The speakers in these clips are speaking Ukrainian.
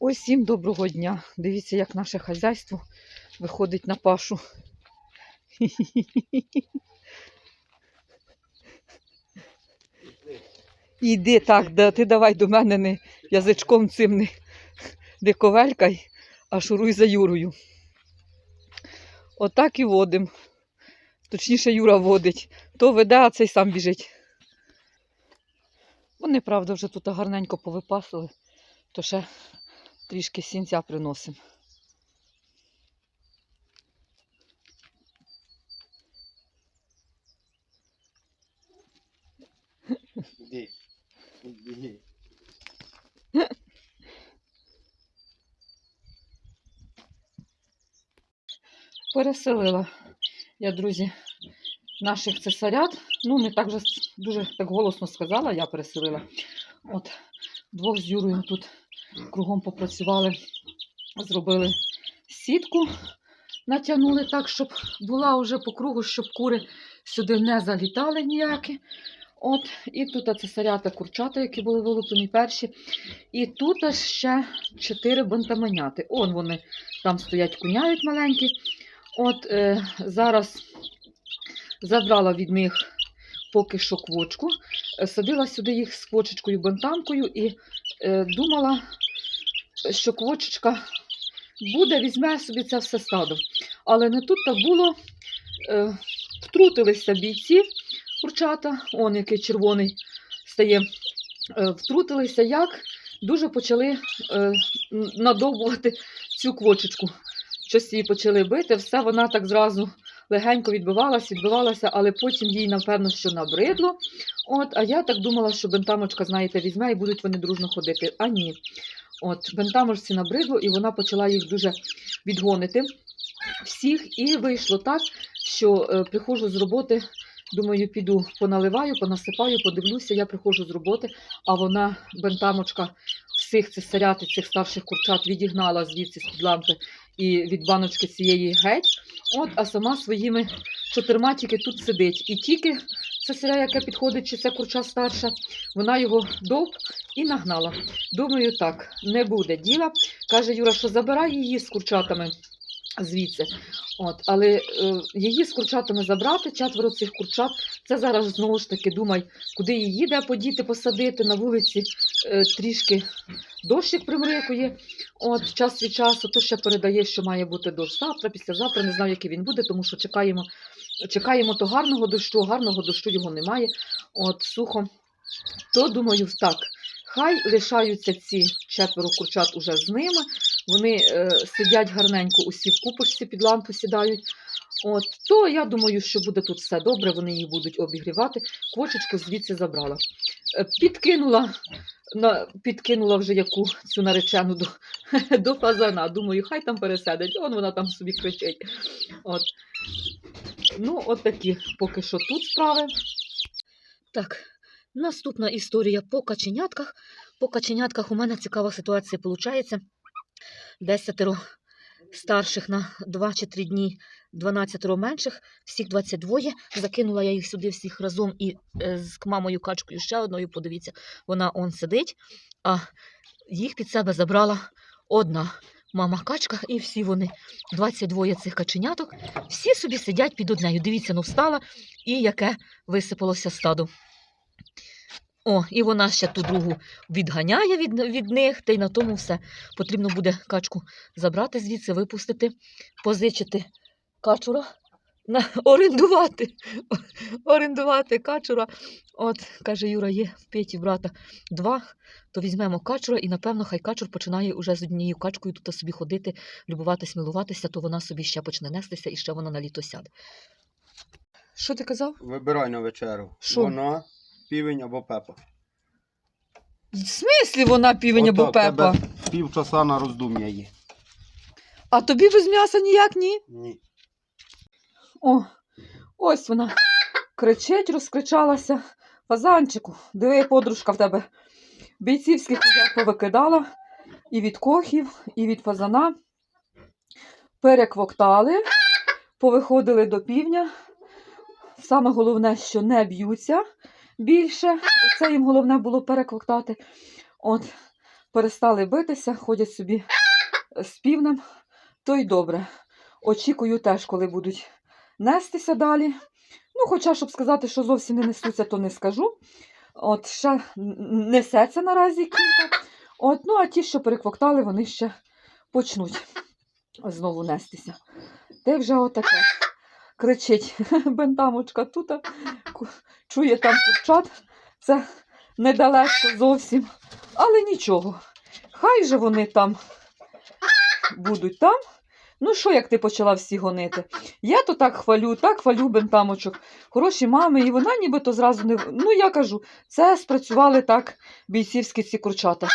Всім доброго дня. Дивіться, як наше хазяйство виходить на пашу. Іди так, да, ти давай до мене не язичком цим не, не ковелькай, а шуруй за Юрою. Отак і водим. Точніше, Юра водить. То веде, а цей сам біжить. Вони, правда, вже тут гарненько повипасили, то ще трішки сінця приносимо. Іди. Іди. Переселила я, друзі, наших цесарят. Ну, не так же дуже так голосно сказала, я переселила. От двох з Юрою тут кругом попрацювали, зробили сітку, натягнули так, щоб була вже по кругу, щоб кури сюди не залітали ніякі. От, і тут цесарята курчата, які були вилуплені перші. І тут ще чотири бантаменяти. Он вони там стоять, куняють маленькі. От е, зараз забрала від них поки що квочку, садила сюди їх з квочечкою бантамкою і думала, що квочечка буде, візьме собі це все стадо. Але не тут так було. Е, втрутилися бійці, курчата, он який червоний стає. Е, втрутилися як, дуже почали е, надовбувати цю квочечку щось її почали бити, все вона так зразу легенько відбивалася, відбивалася, але потім їй, напевно, що набридло. От, а я так думала, що бентамочка, знаєте, візьме і будуть вони дружно ходити. А ні. От, бентамочці набридло, і вона почала їх дуже відгонити всіх. І вийшло так, що е, приходжу з роботи. Думаю, піду поналиваю, понасипаю, подивлюся, я приходжу з роботи, а вона, бентамочка, всіх цесарят і цих старших курчат відігнала звідси з-під лампи і від баночки цієї геть. От, а сама своїми чотирма тільки тут сидить. І тільки це селя, яке підходить, чи це курча старша, вона його довб і нагнала. Думаю, так, не буде діла. Каже Юра, що забирай її з курчатами звідси. От, але е, її з курчатами забрати, четверо цих курчат, це зараз знову ж таки думай, куди її де подіти, посадити на вулиці е, трішки дощик примрикує. От час від часу, то ще передає, що має бути дощ завтра, післязавтра. Не знаю, який він буде, тому що чекаємо, чекаємо то гарного дощу, гарного дощу його немає. От сухо. То думаю, так. Хай лишаються ці четверо курчат уже з ними. Вони е, сидять гарненько усі в купочці під лампу сідають. От, то я думаю, що буде тут все добре, вони їх будуть обігрівати. Квочечку звідси забрала. Е, підкинула, на, підкинула вже яку цю наречену до, до фазана. Думаю, хай там пересядеть, он вона там собі кричить. От. Ну, от такі поки що тут справи. Так, наступна історія по каченятках. По каченятках у мене цікава ситуація виходить. Десятеро старших на 2 чи 3 дні, 12 менших, всіх 22. Закинула я їх сюди всіх разом і е, з мамою качкою ще одною, подивіться, вона он сидить, а їх під себе забрала одна мама качка, і всі вони, 22 цих каченяток, всі собі сидять під однею. Дивіться, ну встала, і яке висипалося стадо. О, і вона ще ту другу відганяє від, від них, та й на тому все. Потрібно буде качку забрати звідси, випустити, позичити качура, на, орендувати. орендувати качура. От, каже Юра, є в Петі брата два, то візьмемо качура, і напевно хай качур починає уже з однією качкою тут собі ходити, любуватись, милуватися, то вона собі ще почне нестися і ще вона на літо сяде. Що ти казав? Вибирай на вечеру. Що? Вона, півень або пепа. В смислі вона півень або пепа? Півчаса на роздум'я є. А тобі без м'яса ніяк ні? Ні. О, ось вона кричить, розкричалася. Фазанчику, диви, подружка в тебе бійцівських козак повикидала і від кохів, і від фазана. Переквоктали, повиходили до півня. Саме головне, що не б'ються більше. Оце їм головне було переквоктати. От, перестали битися, ходять собі з півнем, то й добре. Очікую теж, коли будуть нестися далі. Ну, хоча, щоб сказати, що зовсім не несуться, то не скажу. От ще несеться наразі кілька. От, ну, а ті, що переквоктали, вони ще почнуть знову нестися. Те вже отаке. Кричить бентамочка тут, чує там курчат. Це недалеко зовсім. Але нічого. Хай же вони там будуть там. Ну, що, як ти почала всі гонити? Я то так хвалю, так хвалю бентамочок. Хороші мами, і вона нібито зразу не. Ну, я кажу, це спрацювали так бійцівські ці курчата.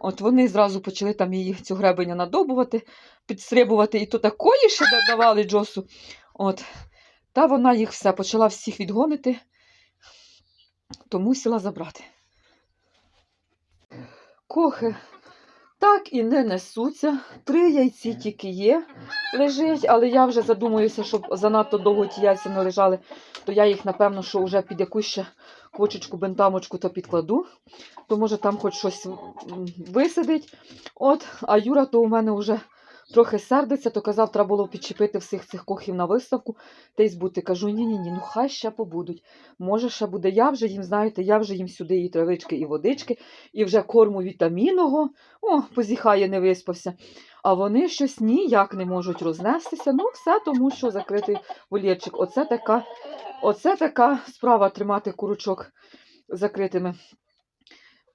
От вони зразу почали там її цю гребеня надобувати, підстрибувати, і то такої ще давали Джосу. От. Та вона їх все почала всіх відгонити, то мусила забрати. Кохи так і не несуться. Три яйці тільки є, лежить, але я вже задумуюся, щоб занадто довго ті яйця не лежали, то я їх, напевно, що вже під якусь ще квочечку, бентамочку то підкладу, то може там хоч щось висадить. От, а Юра то у мене вже трохи сердиться, то казав, треба було підчепити всіх цих кохів на виставку та й збути. Кажу, ні-ні-ні, ну хай ще побудуть. Може, ще буде. Я вже їм, знаєте, я вже їм сюди і травички, і водички, і вже корму вітамінного. О, позіхає, не виспався. А вони щось ніяк не можуть рознестися. Ну, все тому, що закритий вольєрчик. Оце така, оце така справа тримати курочок закритими.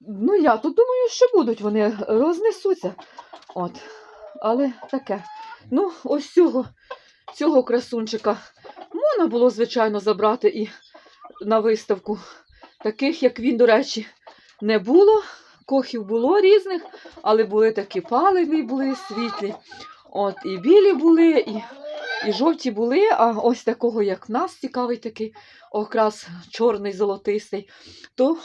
Ну, я тут думаю, що будуть вони рознесуться. От. Але таке. Ну, ось цього, цього красунчика можна було, звичайно, забрати і на виставку. Таких, як він, до речі, не було. Кохів було різних, але були такі паливі, були світлі. От, і білі були, і, і жовті були, а ось такого, як нас, цікавий такий окрас чорний, золотистий, то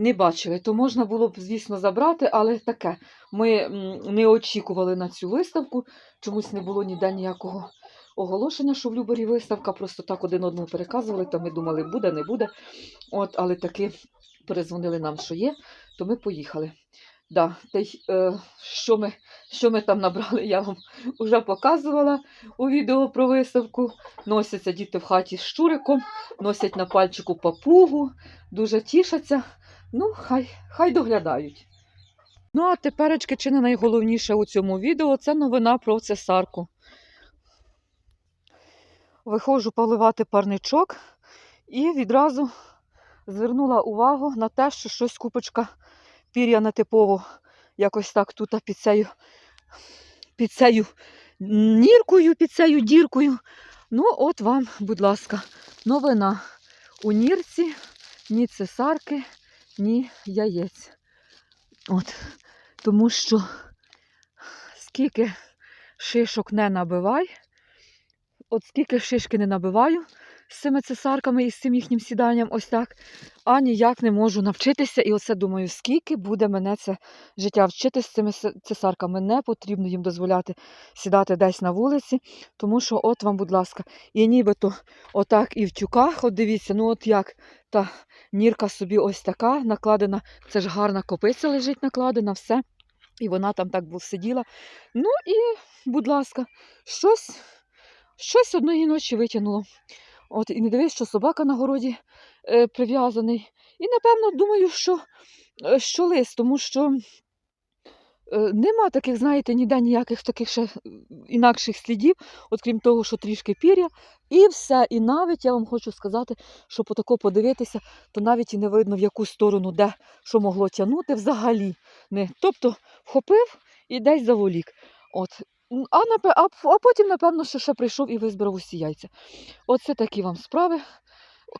не бачили. То можна було б, звісно, забрати, але таке. Ми не очікували на цю виставку, чомусь не було ніде ніякого оголошення, що в Любарі виставка, просто так один одному переказували, то ми думали, буде, не буде. От, але таки перезвонили нам, що є, то ми поїхали. Да, та й, е, що, ми, що ми там набрали, я вам вже показувала у відео про виставку. Носяться діти в хаті з щуриком, носять на пальчику папугу, дуже тішаться. Ну, хай, хай доглядають. Ну, а теперечки чи не найголовніше у цьому відео це новина про цесарку. Виходжу поливати парничок і відразу звернула увагу на те, що щось купочка пір'я нетипово якось так тут під цею, під цею ніркою, під цею діркою. Ну, от вам, будь ласка, новина. У нірці ні цесарки, ні яєць. От. Тому що скільки шишок не набивай, от скільки шишки не набиваю з цими цесарками і з цим їхнім сіданням, ось так, а ніяк не можу навчитися. І оце думаю, скільки буде мене це життя вчити з цими цесарками. Не потрібно їм дозволяти сідати десь на вулиці, тому що, от вам, будь ласка, і нібито отак і в тюках, от дивіться, ну от як та нірка собі ось така накладена, це ж гарна копиця лежить накладена, все. І вона там так сиділа. Ну і, будь ласка, щось, щось одної ночі витягнуло. От, і не дивись, що собака на городі е, прив'язаний. І, напевно, думаю, що, е, що лис, тому що е, нема таких, знаєте, ніде ніяких таких ще е, інакших слідів, от крім того, що трішки пір'я, і все. І навіть я вам хочу сказати, що по тако подивитися, то навіть і не видно, в яку сторону, де що могло тягнути взагалі. Не. Тобто вхопив і десь заволік. От. А, а, а потім, напевно, що ще прийшов і визбирав усі яйця. Оце такі вам справи.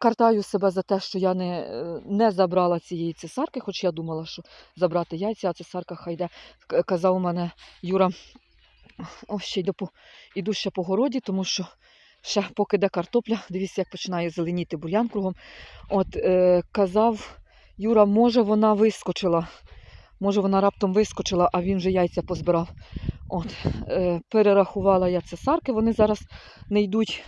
Картаю себе за те, що я не, е, не забрала цієї цесарки, хоч я думала, що забрати яйця, а цесарка хай. Казав мене Юра, о, ще йду, іду ще по городі, тому що ще поки де картопля, дивіться, як починає зеленіти бур'ян кругом. От е, казав Юра, може вона вискочила. Може, вона раптом вискочила, а він вже яйця позбирав. От, е, перерахувала я цесарки. Вони зараз не йдуть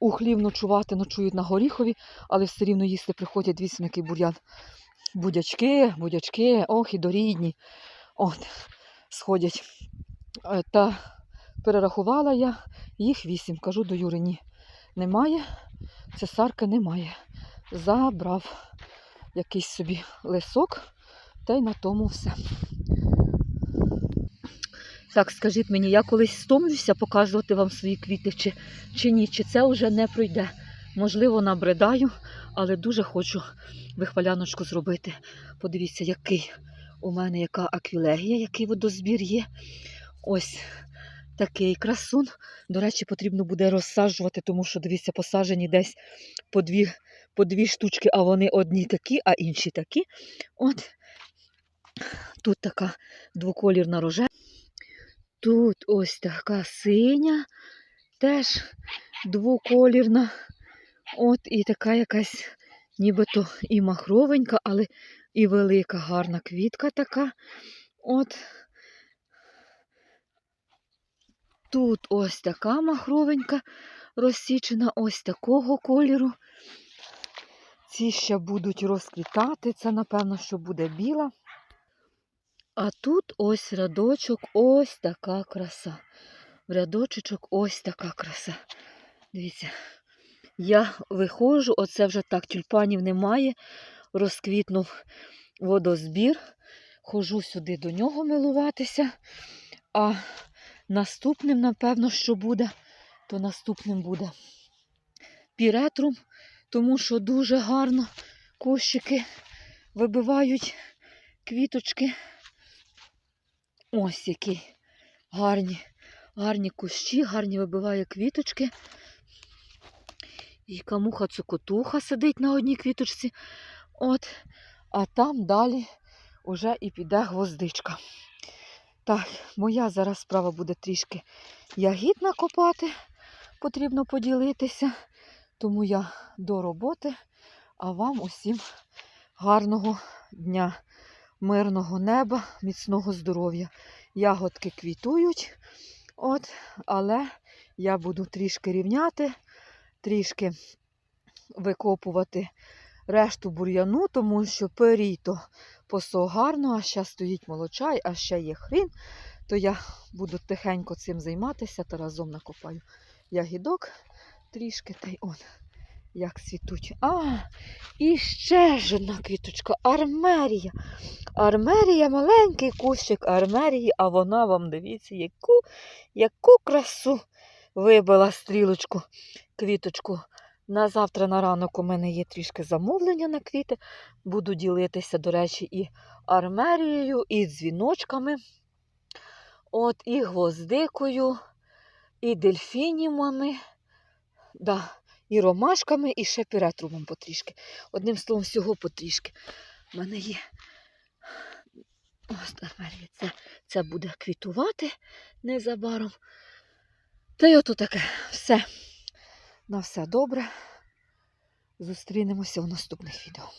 у хлів ночувати, ночують на горіхові, але все рівно їсти приходять, дивіться, який бур'ян. будячки, будячки, ох, і дорідні. От, сходять. Е, Та перерахувала я їх вісім. Кажу до Юри, ні, немає, цесарки немає. Забрав якийсь собі лисок, та й на тому все. Так, скажіть мені, я колись стомлюся показувати вам свої квіти, чи, чи ні, чи це вже не пройде. Можливо, набридаю, але дуже хочу вихваляночку зробити. Подивіться, який у мене яка аквілегія, який водозбір є. Ось такий красун. До речі, потрібно буде розсаджувати, тому що, дивіться, посаджені десь по дві, по дві штучки, а вони одні такі, а інші такі. От тут така двоколірна рожева. Тут ось така синя, теж двоколірна. От і така якась нібито і махровенька, але і велика гарна квітка така. От. Тут ось така махровенька розсічена, ось такого кольору. Ці ще будуть розквітати. Це, напевно, що буде біла. А тут ось рядочок, ось така краса. В рядочечок ось така краса. Дивіться, я виходжу, оце вже так, тюльпанів немає, розквітнув водозбір. Хожу сюди до нього милуватися. А наступним, напевно, що буде, то наступним буде піретрум, тому що дуже гарно кущики вибивають квіточки. Ось які гарні, гарні кущі, гарні вибиває квіточки. І камуха цукотуха сидить на одній квіточці. От, а там далі уже і піде гвоздичка. Так, моя зараз справа буде трішки ягід накопати, потрібно поділитися. Тому я до роботи, а вам усім гарного дня, мирного неба, міцного здоров'я. Ягодки квітують, от, але я буду трішки рівняти, трішки викопувати решту бур'яну, тому що періто посох гарно, а ще стоїть молочай, а ще є хрін, то я буду тихенько цим займатися та разом накопаю ягідок трішки та й он. Як цвітуть. А, і ще ж одна квіточка армерія. Армерія, маленький кущик армерії, а вона вам дивіться, яку, яку красу вибила стрілочку, квіточку. На завтра на ранок у мене є трішки замовлення на квіти. Буду ділитися, до речі, і армерією, і дзвіночками, от, і гвоздикою, і дельфінімами, да, і ромашками, і ще піретрумом потрішки. Одним словом, всього потрішки. У мене є. Ось армерія. Це, це буде квітувати незабаром. Та й ото таке. Все. На все добре. Зустрінемося у наступних відео.